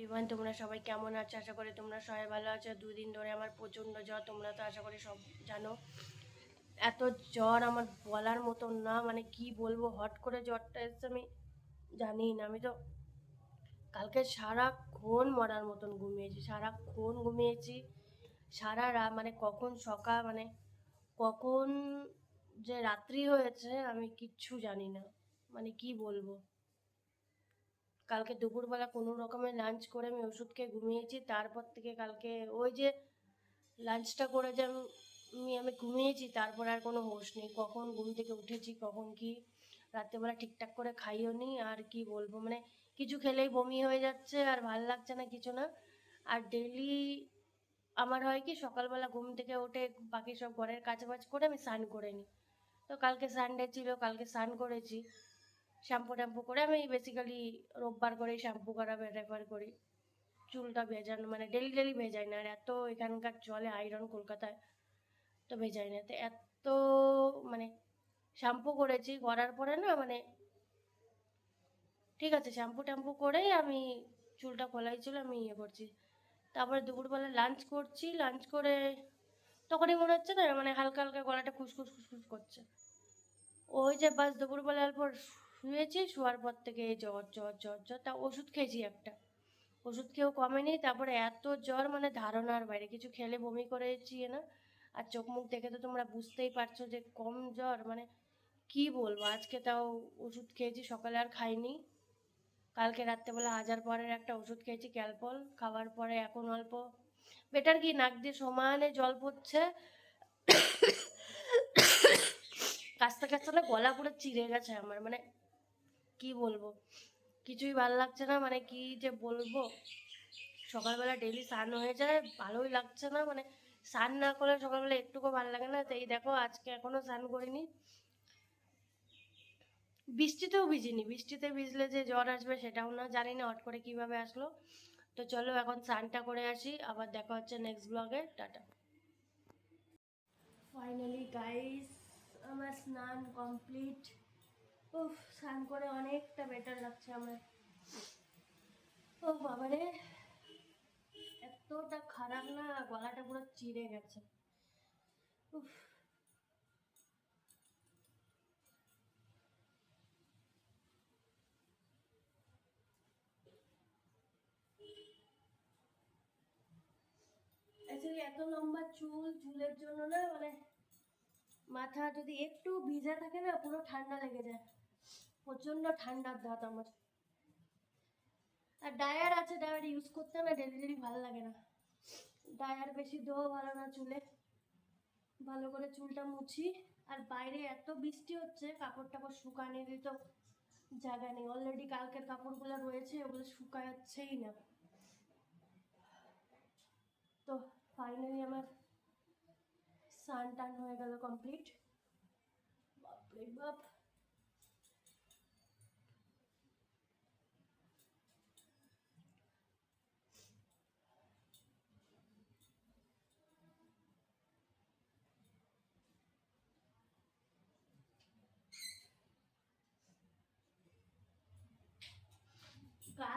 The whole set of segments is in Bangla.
রিবান তোমরা সবাই কেমন আছো? আশা করি তোমরা সবাই ভালো আছো। দুদিন ধরে আমার প্রচণ্ড জ্বর, তোমরা তো আশা করি সব জানো। এত জ্বর আমার বলার মতন না মানে কি বলব, হট করে জ্বরটা এসছে, আমি জানি না। আমি তো কালকে সারাক্ষণ মরার মতন ঘুমিয়েছি, সারাক্ষণ ঘুমিয়েছি। সারা রাত মানে কখন সকাল মানে কখন যে রাত্রি হয়েছে, আমি কিচ্ছু জানি না। মানে কি বলব? কালকে দুপুরবেলা কোনো রকমের লাঞ্চ করে আমি ওষুধ খেয়ে ঘুমিয়েছি, তারপর থেকে কালকে ওই যে লাঞ্চটা করে যে আমি আমি ঘুমিয়েছি, তারপর আর কোনো হোশ নেই। কখন ঘুম থেকে উঠেছি, কখন কি, রাত্রেবেলা ঠিকঠাক করে খাইও নি, আর কি বলব? মানে কিছু খেলেই বমি হয়ে যাচ্ছে, আর ভালো লাগছে না কিছু না। আর ডেলি আমার হয় কি, সকালবেলা ঘুম থেকে উঠে বাকি সব ঘরের কাজ বাজ করে আমি স্নান করে নিই। তো কালকে সানডে ছিল, কালকে স্নান করেছি। শ্যাম্পু ট্যাম্পু করে আমি বেসিক্যালি রোববার করেই শ্যাম্পু করা রেফার করি। চুলটা ভেজানো মানে ডেলি ডেলি ভেজাই না। আর এত এখানকার জলে আয়রন কলকাতায়, তো ভেজাই না। তো এত মানে শ্যাম্পু করেছি, করার পরে না মানে ঠিক আছে শ্যাম্পু ট্যাম্পু করেই আমি চুলটা খোলাই ছিল, আমি ইয়ে করছি। তারপরে দুপুরবেলা লাঞ্চ করছি লাঞ্চ করে তখনই মনে হচ্ছে না মানে হালকা হালকা গলাটা খুসখুস খুসখুস করছে। ওই যে বাস দুপুরবেলার পর শুয়েছি, শোয়ার পর থেকে জ্বর জ্বর জ্বর জ্বর, তা ওষুধ খেয়েছি একটা। ওষুধ খেয়েও কমেনি, তারপরে এত জ্বর মানে ধারণার বাইরে। কিছু খেলে বমি করেছি না, আর চোখ মুখ দেখে তো তোমরা বুঝতেই পারছ যে কম জ্বর মানে কি বলব? আজকে তাও ওষুধ খেয়েছি, সকালে আর খাইনি। কালকে রাত্রেবেলা হাজার পরের একটা ওষুধ খেয়েছি, ক্যালপল। খাওয়ার পরে এখন অল্প। বেটার কি, নাক দিয়ে সমানে জল পড়ছে। কাছতে কাছতে না গলা পুরো চিড়ে গেছে আমার মানে কি বলব? কিছুই ভালো লাগছে না মানে কি যে বলব? সকালবেলা ডেলি স্নান হয়ে যায়, ভালোই লাগছে না মানে স্নান না করলে সকালবেলা একটুকু ভালো লাগে না। তো এই দেখো, আজকে এখনও স্নান করিনি। বৃষ্টিতেও ভিজিনি, বৃষ্টিতে ভিজলে যে জ্বর আসবে সেটাও না, জানি না হট করে কীভাবে আসলো। তো চলো এখন স্নানটা করে আসি, আবার দেখা হচ্ছে নেক্সট ব্লগে টাটা। ফাইনালি গাইস আমার স্নান কমপ্লিট উফ, স্নান করে অনেকটা বেটার লাগছে আমার। ও বাবারে, এতটা খারাপ না, গলাটা পুরো চিড়ে গেছে। উফ। এত লম্বা চুল, চুলের জন্য না মানে মাথা যদি একটু ভিজা থাকে না, পুরো ঠান্ডা লেগে যায়। প্রচণ্ড ঠান্ডার দাঁত আমার। আর ডায়ার আছে ডায়ার ইউজ করতে না ডেলি ডেলি ভালো লাগে না। ডায়ার বেশি দেওয়া ভালো না চুলে। ভালো করে চুলটা মুছি। আর বাইরে এত বৃষ্টি হচ্ছে, কাপড় টাপড় শুকানোর তো জায়গা নেই। অলরেডি কালকের কাপড়গুলো রয়েছে, ওগুলো শুকাচ্ছেই না। তো ফাইনালি আমার সান টান হয়ে গেল কমপ্লিট বাপরে বাপ।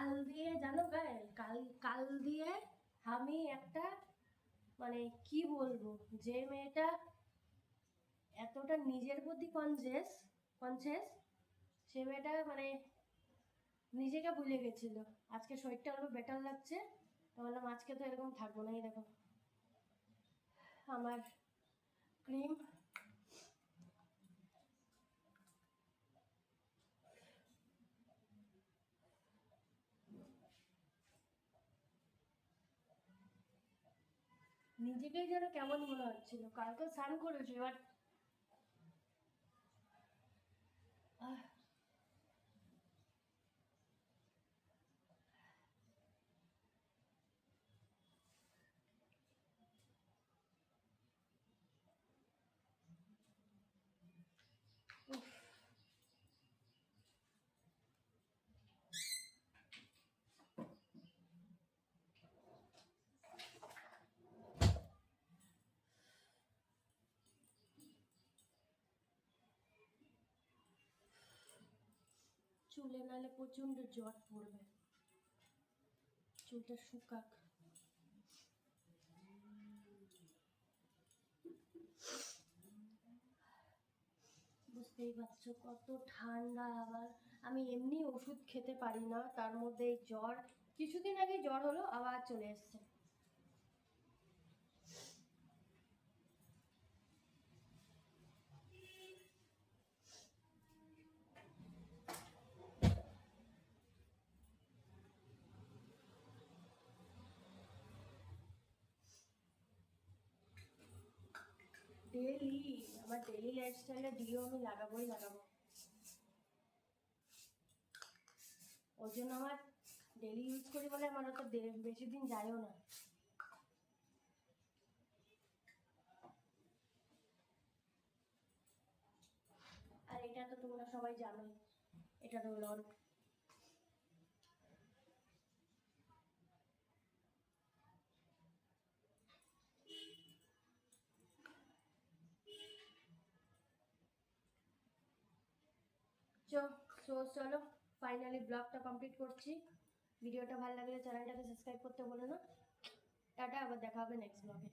কাল দিয়ে, জানো গায়ে কাল কাল দিয়ে আমি একটা মানে কি বলব, যে মেয়েটা এতটা নিজের প্রতি কনসিয়াস কনসিয়াস সে মেয়েটা মানে নিজেকে ভুলে গেছিল। আজকে শরীরটা অল্প বেটার লাগছে। তো বললাম, আজকে তো এরকম থাকব না। এই দেখো, আমার ক্রিম নিজেকেই যেন কেমন মনে হচ্ছিল। কালকে স্নান করেছ এবার চুলে নালে প্রচণ্ড জ্বর পড়বে। চুলটা শুকাক। বুঝতেই পারছ, কত ঠান্ডা আবার। আমি এমনি ওষুধ খেতে পারি না, তার মধ্যে জ্বর, কিছুদিন আগে জ্বর হলো, আবার চলে এসছে। ডেলি আমার ডেলি লাইফস্টাইলে ডিও আমি লাগাবোই লাগাবো। ওর জন্য আমার ডেলি ইউজ করি বলে আমার অত বেশি দিন যায়ও না। আর এটা তো তোমরা সবাই জানোই, এটা রোল অন সো চলো ফাইনালি ব্লগটা কমপ্লিট করছি। ভিডিওটা ভালো লাগলে চ্যানেলটাকে সাবস্ক্রাইব করতে বলো না। টাটা, আবার দেখা হবে নেক্সট ব্লগে